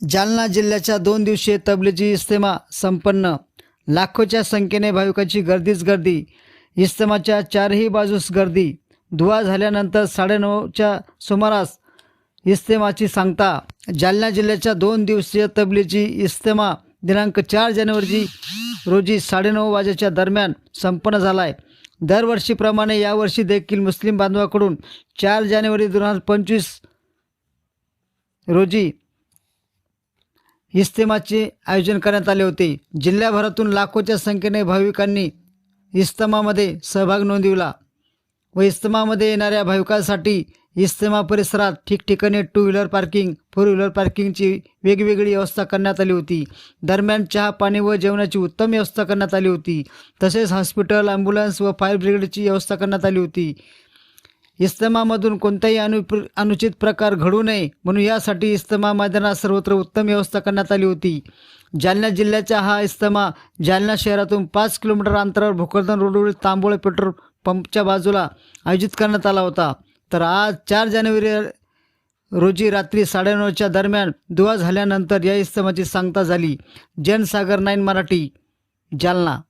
जालना जिल्ह्याच्या दोन दिवसीय तबलीची इस्तेमा संपन्न. लाखोच्या संख्येने भाविकांची गर्दीच गर्दी. इस्तेमाच्या चारही बाजूस गर्दी. दुवा झाल्यानंतर साडेनऊच्या सुमारास इस्तेमाची सांगता. जालना जिल्ह्याच्या दोन दिवसीय तबलीची इस्तेमा दिनांक चार जानेवारी रोजी साडेनऊ वाजेच्या दरम्यान संपन्न झाला आहे दरवर्षीप्रमाणे यावर्षी देखील मुस्लिम बांधवाकडून चार जानेवारी दोन हजार पंचवीस रोजी इस्तेमाचे आयोजन करण्यात आले होते. जिल्ह्याभरातून लाखोच्या संख्येने भाविकांनी इस्तमामध्ये सहभाग नोंदविला व इस्तमामध्ये येणाऱ्या भाविकांसाठी इस्तेमा परिसरात ठिकठिकाणी two wheeler parking four wheeler पार्किंगची वेगवेगळी व्यवस्था करण्यात आली होती. दरम्यान चहा पाणी व जेवणाची उत्तम व्यवस्था करण्यात आली होती. तसेच हॉस्पिटल ॲम्ब्युलन्स व फायर ब्रिगेडची व्यवस्था करण्यात आली होती. इस्तमामधून कोणताही अनु अनुचित प्रकार घडू नये म्हणून यासाठी इस्तमा मैदानात सर्वत्र उत्तम व्यवस्था करण्यात आली होती. जालना जिल्ह्याचा हा इस्तमा जालना शहरातून पाच किलोमीटर अंतरावर भोकरदन रोडवरील तांबोळे पेट्रोल पंपच्या बाजूला आयोजित करण्यात आला होता. तर आज चार जानेवारी रोजी रात्री साडेनऊच्या दरम्यान दुवा झाल्यानंतर या इस्तमाची सांगता झाली. जनसागर नाईन मराठी जालना.